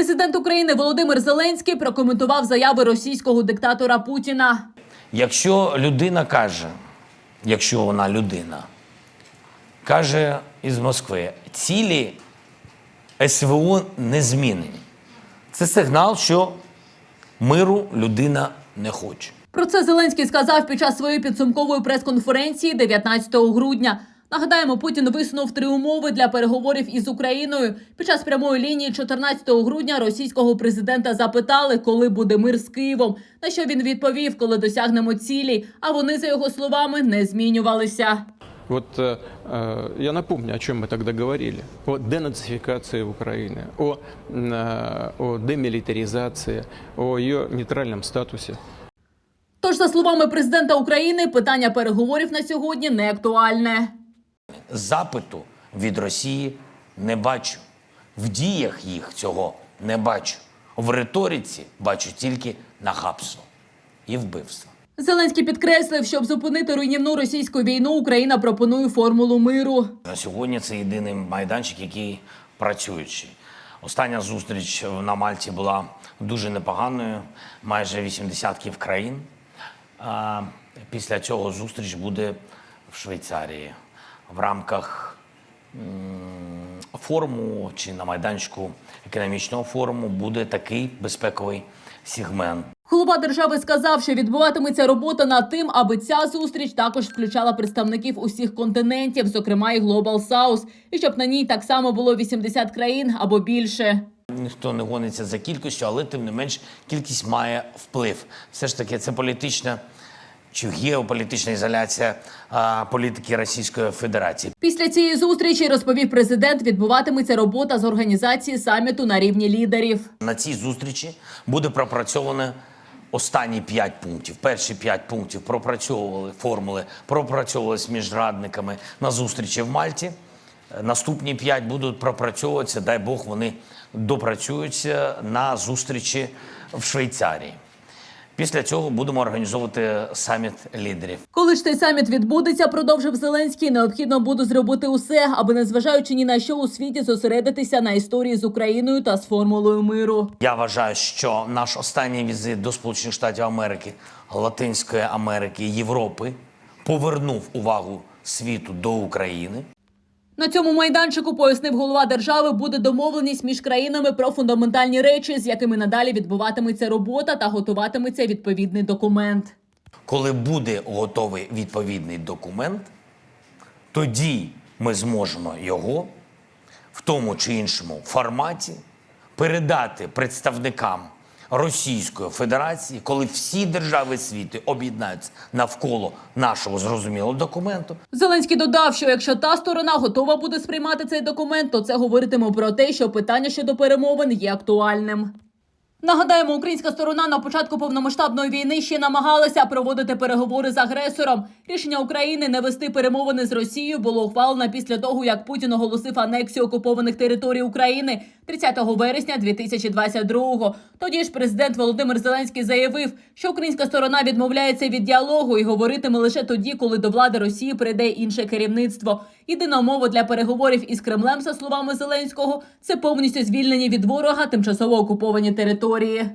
Президент України Володимир Зеленський прокоментував заяви російського диктатора Путіна. Якщо людина каже, якщо вона людина, каже із Москви, цілі СВО не змінені. Це сигнал, що миру людина не хоче. Про це Зеленський сказав під час своєї підсумкової прес-конференції 19 грудня. Нагадаємо, Путін висунув три умови для переговорів із Україною. Під час прямої лінії 14 грудня російського президента запитали, коли буде мир з Києвом. На що він відповів, коли досягнемо цілі. А вони, за його словами, не змінювалися. Вот э, э, я напомню, о чем мы тогда говорили. О денацификации Украины, о, м, э, о демилитаризации, о ее нейтральном статусе. Тож, за словами президента України, питання переговорів на сьогодні не актуальне. Запиту від Росії не бачу. В діях їх цього не бачу. В риториці бачу тільки нахабство і вбивство. Зеленський підкреслив, щоб зупинити руйнівну російську війну, Україна пропонує формулу миру. На сьогодні це єдиний майданчик, який працюючий. Остання зустріч на Мальті була дуже непоганою, майже 80 країн. Після цього зустріч буде в Швейцарії в рамках форуму чи на майданчику економічного форуму буде такий безпековий сегмент. Голова держави сказав, що відбуватиметься робота над тим, аби ця зустріч також включала представників усіх континентів, зокрема і Global South, і щоб на ній так само було 80 країн або більше. Ніхто не гониться за кількістю, але тим не менш кількість має вплив. Все ж таки, це політична чи геополітична ізоляція а, політики Російської Федерації. Після цієї зустрічі розповів президент, відбуватиметься робота з організації саміту на рівні лідерів. На цій зустрічі буде пропрацьовано останні п'ять пунктів. Перші п'ять пунктів пропрацьовували формули, пропрацьовувалися між радниками на зустрічі в Мальті. Наступні п'ять будуть пропрацьовуватися, дай Бог, вони допрацюються на зустрічі в Швейцарії. Після цього будемо організовувати саміт лідерів. Коли ж цей саміт відбудеться, продовжив Зеленський, необхідно буде зробити усе, аби незважаючи ні на що у світі зосередитися на історії з Україною та з формулою миру. Я вважаю, що наш останній візит до Сполучених Штатів Америки, Латинської Америки, Європи повернув увагу світу до України. На цьому майданчику пояснив голова держави, буде домовленість між країнами про фундаментальні речі, з якими надалі відбуватиметься робота та готуватиметься відповідний документ. Коли буде готовий відповідний документ, тоді ми зможемо його в тому чи іншому форматі передати представникам Російської Федерації, коли всі держави світу об'єднаються навколо нашого зрозумілого документу. Зеленський додав, що якщо та сторона готова буде сприймати цей документ, то це говоритиме про те, що питання щодо перемовин є актуальним. Нагадаємо, українська сторона на початку повномасштабної війни ще намагалася проводити переговори з агресором. Рішення України не вести перемовини з Росією було ухвалено після того, як Путін оголосив анексію окупованих територій України 30 вересня 2022-го. Тоді ж президент Володимир Зеленський заявив, що українська сторона відмовляється від діалогу і говоритиме лише тоді, коли до влади Росії прийде інше керівництво. Єдина умова для переговорів із Кремлем, за словами Зеленського, це повністю звільнені від ворога тимчасово окуповані території.